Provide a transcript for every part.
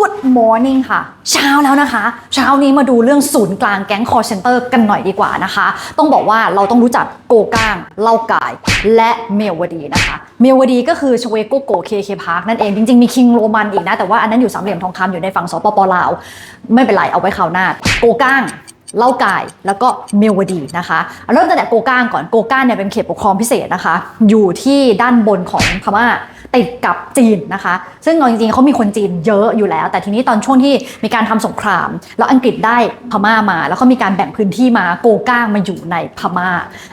Good morning ค่ะ เช้าแล้วนะคะ เช้านี้มาดูเรื่องศูนย์กลางแก๊งคอร์เซนเตอร์กันหน่อยดีกว่านะคะ ต้องบอกว่าเราต้องรู้จักโกก้าง เล่ากาย และเมลวดีนะคะ เมลวดีก็คือชเวโกโกเคเคพาร์คนั่นเองจริง ๆ มีคิงโรมันอีกนะ แต่ว่าอันนั้นอยู่สามเหลี่ยมทองคำอยู่ในฝั่งสปปลาว ไม่เป็นไรเอาไว้คราวหน้า โกก้างเล่ากายแล้วก็เมลวดีนะคะ เริ่มตั้งแต่โกก้างก่อนโกก้างเนี่ยเป็นเขตปกครองพิเศษนะคะ อยู่ที่ด้านบนของพม่า ติดกับจีนนะคะ ซึ่งจริงๆเขามีคนจีนเยอะอยู่แล้ว แต่ทีนี้ตอนช่วงที่มีการทำสงคราม แล้วอังกฤษได้พม่ามา แล้วก็มีการแบ่งพื้นที่มาโกก้างมาอยู่ในพม่า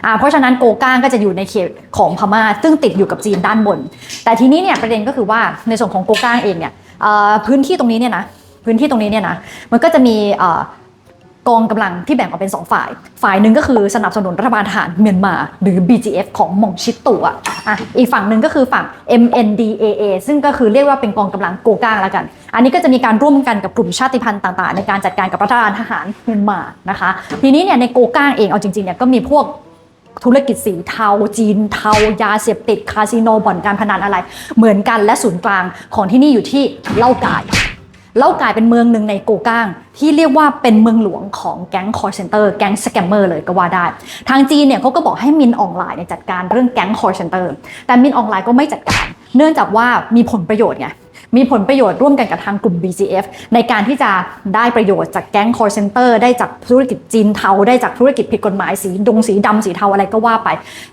อ่าเพราะฉะนั้นโกก้างก็จะอยู่ในเขตของพม่า ซึ่งติดอยู่กับจีนด้านบน แต่ทีนี้เนี่ยประเด็นก็คือว่าในส่วนของโกก้างเองเนี่ยพื้นที่ตรงนี้เนี่ยนะพื้นที่ตรงนี้เนี่ยนะมันก็จะมี กองกำลังที่แบ่งออกเป็น 2 ฝ่าย ฝ่ายหนึ่งก็คือสนับสนุนรัฐบาลทหารเมียนมา หรือ BGF ของหม่องชิดตัวอะอีกฝั่งหนึ่งก็คือฝั่ง MNDAA ซึ่งก็คือเรียกว่าเป็นกองกำลังโกก้างแล้วกัน อันนี้ก็จะมีการร่วมกันกับกลุ่มชาติพันธุ์ต่างๆ ในการจัดการกับรัฐบาลทหารเมียนมานะคะ ทีนี้เนี่ยในโกก้างเองเอาจริงๆเนี่ยก็มีพวกธุรกิจสีเทาจีนเทายาเสพติดคาสิโนบ่อนการพนันอะไร เหมือนกันและศูนย์กลางของที่นี่อยู่ที่เล่ากาย เล่ากลายเป็นเมืองหนึ่งในโกก้าง ที่เรียกว่าเป็นเมืองหลวงของแก๊งคอร์เซนเตอร์แก๊งสแกมเมอร์เลยก็ว่าได้ ทางจีนเนี่ยเขาก็บอกให้มินออนไลน์จัดการเรื่องแก๊งคอร์เซนเตอร์แต่มินออนไลน์ก็ไม่จัดการ เนื่องจากว่ามีผลประโยชน์ไงมีผลประโยชน์ร่วมกันกับทางกลุ่ม BGF ในการที่จะได้ประโยชน์จากแก๊ง call center ได้จากธุรกิจจีนเทา ได้จากธุรกิจผิดกฎหมายสีดงสีดำสีเทาอะไรก็ว่าไป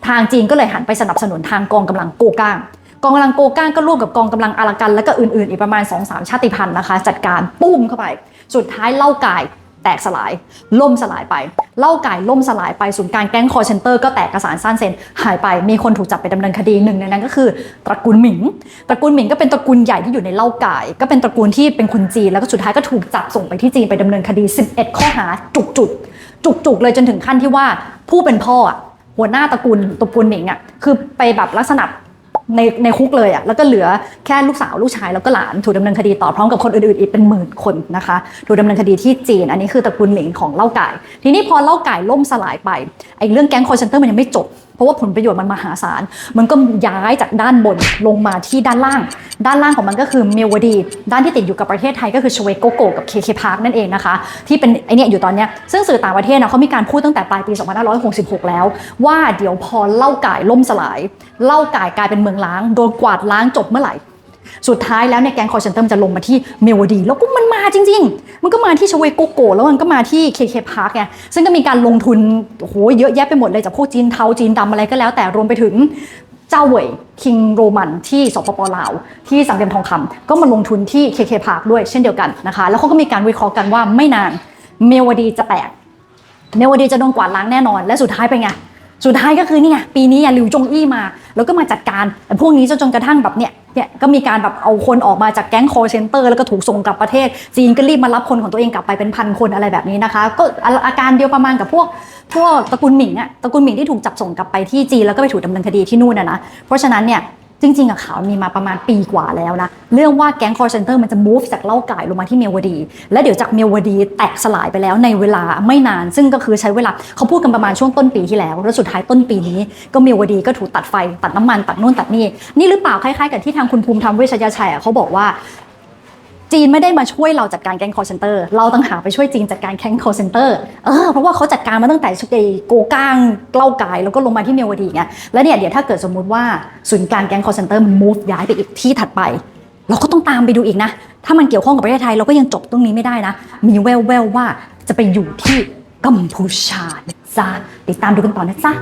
ทางจีนก็เลยหันไปสนับสนุนทางกองกำลังโกก้าง กองกำลังโกก้างก็ร่วมกับกองกำลังอารากันและก็อื่นๆ อีกประมาณ 2-3 ชาติพันธุ์นะคะ จัดการปุ้มเข้าไป สุดท้ายเล่ากายแตกสลาย ล่มสลายไป เล่าไก่ล่มสลายไปศูนย์การแก๊งคอร์เซนเตอร์ก็แตกกระสานสั้นเซนหายไป มีคนถูกจับไปดำเนินคดีหนึ่งในนั้นก็คือ ตระกูลหมิง ตระกูลหมิงก็เป็นตระกูลใหญ่ที่อยู่ในเล่าไก่ก็เป็นตระกูลที่เป็นคนจีน แล้วก็สุดท้ายก็ถูกจับส่งไปที่จีนไปดำเนินคดี 11 ข้อหาจุกจุกจุกจุกเลยจนถึงขั้นที่ว่าผู้เป็นพ่อหัวหน้าตระกูลตระกูลหมิงอะคือไปแบบลักษณะ ในในคุกเลยอะ่ะแล้วก็เหลือแค่ลูกสาวลูกชายแล้วก็หลานถูกดำเนินคดีต่อพร้อมกับคนอื่นๆอีกเป็นหมื่นคนนะคะถูกดำเนินคดีที่จีน อันนี้คือตระกูลหมิงของเล่าไก่ ทีนี้พอเล่าไก่ล่มสลายไปไอ้เรื่องแก๊งคอร์เซนเตอร์มันยังไม่จบ เพราะว่าผลประโยชน์มันมหาศาล มันก็ย้ายจากด้านบนลงมาที่ด้านล่าง ด้านล่างของมันก็คือเมลวดี ด้านที่ติดอยู่กับประเทศไทยก็คือชเวโกโกกับเคเคพาร์คนั่นเองนะคะ ที่เป็นไอเนี่ยอยู่ตอนเนี้ยซึ่งสื่อต่างประเทศนะเขามีการพูดตั้งแต่ปลายปี 2566 แล้ว ว่าเดี๋ยวพอเล่าก่ายล่มสลาย เล่าก่ายกลายเป็นเมืองล้าง โดนกวาดล้างจบเมื่อไหร่ สุดท้ายแล้วเนี่ยแก๊งคอร์เซนเตอร์มันจะลงมาที่เมลวดี แล้วก็มันมาจริง ๆ มันก็มาที่ชเวโกโกแล้วมันก็มาที่เคเคพาร์คไงซึ่งก็มีการลงทุนโหเยอะแยะไปหมดเลยจากพวกจีนเทาจีนดำอะไรก็แล้ว แต่รวมไปถึงเจ้าเวยคิงโรมันที่สปปลาว ที่สังเวียนทองคำก็มาลงทุนที่เคเคพาร์คด้วยเช่นเดียวกันนะคะแล้วเขาก็มีการวิเคราะห์กันว่าไม่นานเมลวดีจะแตกเนวดีจะโดนกวาดล้างแน่นอน และสุดท้ายเป็นไงสุดท้ายก็คือเนี่ไงปีนี้อะหลิวจงอี้มา แล้วก็มาจัดการแต่พวกนี้จนจนกระทั่งแบบเนี่ย เนี่ยก็มีการแบบเอาคนออกมาจากแก๊งคอเซนเตอร์แล้วก็ถูกส่งกลับประเทศ จีนก็รีบมารับคนของตัวเองกลับไปเป็นพันคนอะไรแบบนี้นะคะ ก็อาอาการเดียวประมาณกับพวกพวกตระกูลหมิงอะตระกูลหมิงที่ถูกจับส่งกลับไปที่จีนแล้วก็ไปถูกดำเนินคดีที่นู่นนะนะเพราะฉะนั้นเนี่ย จริงๆอะข่าวมีมาประมาณปีกว่าแล้วนะ เรื่องว่าแก๊งคอร์เซนเตอร์มันจะ move จากเล่าก่ลงมาที่เมลวดี และเดี๋ยวจากเมลวดีแตกสลายไปแล้วในเวลาไม่นาน ซึ่งก็คือใช้เวลาเขาพูดกันประมาณช่วงต้นปีที่แล้ว แล้วสุดท้ายต้นปีนี้ก็เมลวดีก็ถูกตัดไฟตัดน้ำมันตัดนู่นตัดนี่นี่หรือเปล่าคล้ายๆกับที่ทางคุณภูมิธรรมเวชยชัยอะเขาบอกว่า จีนไม่ได้มาช่วยเราจัดการแก๊งคอร์เซนเตอร์เราต้องหากไปช่วยจีนจัดการแก๊งคอร์เซนเตอร์เออเพราะว่าเขาจัดการมาตั้งแต่ชุดไอโกก้างเกล้ากาย แล้วก็ลงมาที่เมียวดีไงแล้วเนี่ยเดี๋ยวถ้าเกิดสมมุติว่าศูนย์กลารแก๊งคอร์เซนเตอร์มัน move ย้ายไปอีกที่ถัดไป เราก็ต้องตามไปดูอีกนะ ถ้ามันเกี่ยวข้องกับประเทศไทยเราก็ยังจบตรงนี้ไม่ได้นะ มีแววแววว่าจะไปอยู่ที่กัมพูชานะจ๊ะติดตามดูกันต่อนะจ๊ะ